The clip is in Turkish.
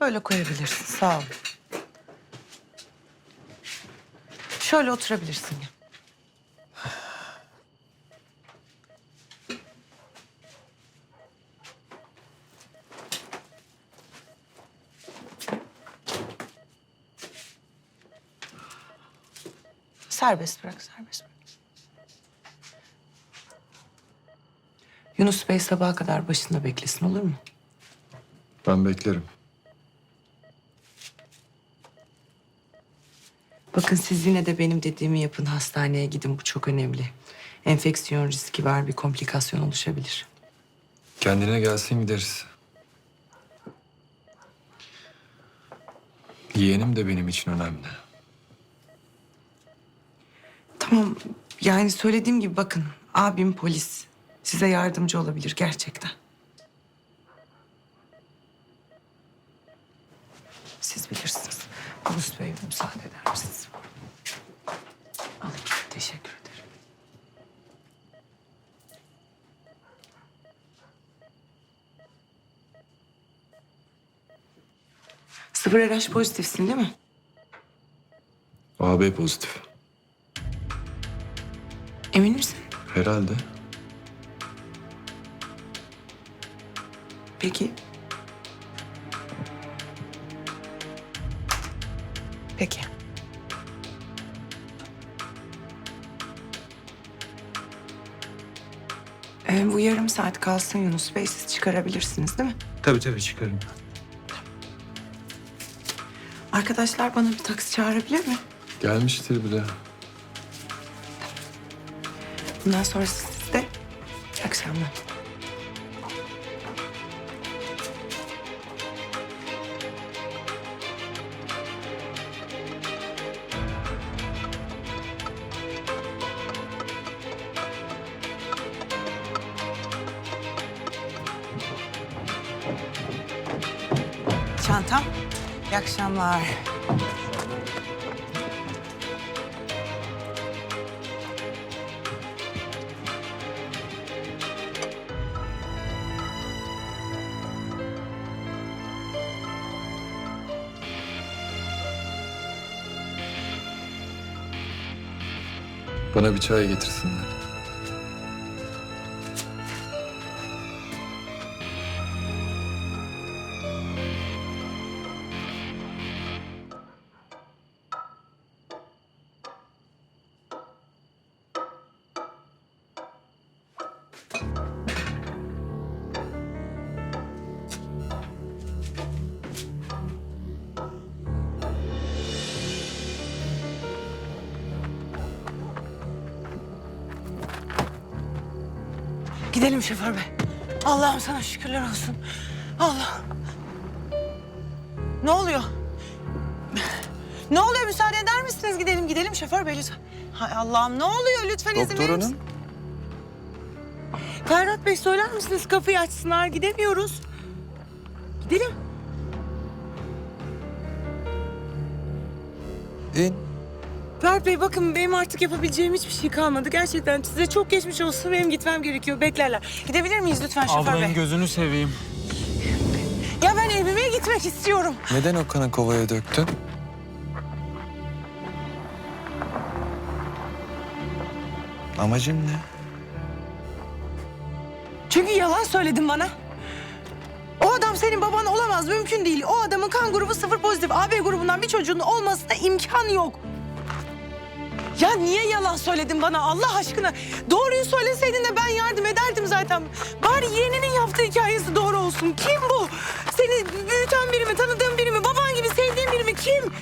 böyle koyabilirsin. Sağ ol. Şöyle oturabilirsin. Serbest bırak, serbest bırak. Yunus Bey sabaha kadar başında beklesin olur mu? Ben beklerim. Bakın siz yine de benim dediğimi yapın. Hastaneye gidin. Bu çok önemli. Enfeksiyon riski var. Bir komplikasyon oluşabilir. Kendine gelsin gideriz. Yeğenim de benim için önemli. Tamam. Yani söylediğim gibi bakın. Abim polis. Size yardımcı olabilir gerçekten. Siz bilirsiniz. Yunus Bey müsaade eder misiniz? Alayım. Teşekkür ederim. Sıfır RH pozitifsin değil mi? AB pozitif. Emin misin? Herhalde. Peki. Peki. Ee, bu yarım saat kalsın Yunus Bey. Siz çıkarabilirsiniz değil mi? Tabii tabii çıkarım. Arkadaşlar bana bir taksi çağırabilir mi? Gelmiştir bile. Bundan sonra siz de. İyi akşamlar. Çantam. İyi akşamlar. Bana bir çay getirsinler. Gidelim şoför bey. Allah'ım sana şükürler olsun. Allah. Ne oluyor? Ne oluyor? Müsaade eder misiniz? Gidelim, gidelim şoför bey lütfen. Hay Allah'ım ne oluyor? Lütfen izin Doktor verir misin? hanım. Ferhat Bey söyler misiniz? Kapıyı açsınlar. Gidemiyoruz. Gidelim. İn. Ferhat Bey bakın benim artık yapabileceğim hiçbir şey kalmadı. Gerçekten size çok geçmiş olsun. Benim gitmem gerekiyor. Beklerler. Gidebilir miyiz lütfen şoför Ablanın bey? gözünü seveyim. Ya ben evime gitmek istiyorum. Neden o kanı kovaya döktün? Amacın ne? Çünkü yalan söyledin bana. O adam senin baban olamaz. Mümkün değil. O adamın kan grubu sıfır pozitif. AB grubundan bir çocuğun olmasına imkan yok. Ya niye yalan söyledin bana Allah aşkına? Doğruyu söyleseydin de ben yardım ederdim zaten. Bari yeğeninin yaptığı hikayesi doğru olsun. Kim bu? Seni büyüten biri mi, tanıdığın biri mi, baban gibi sevdiğin biri mi? Kim?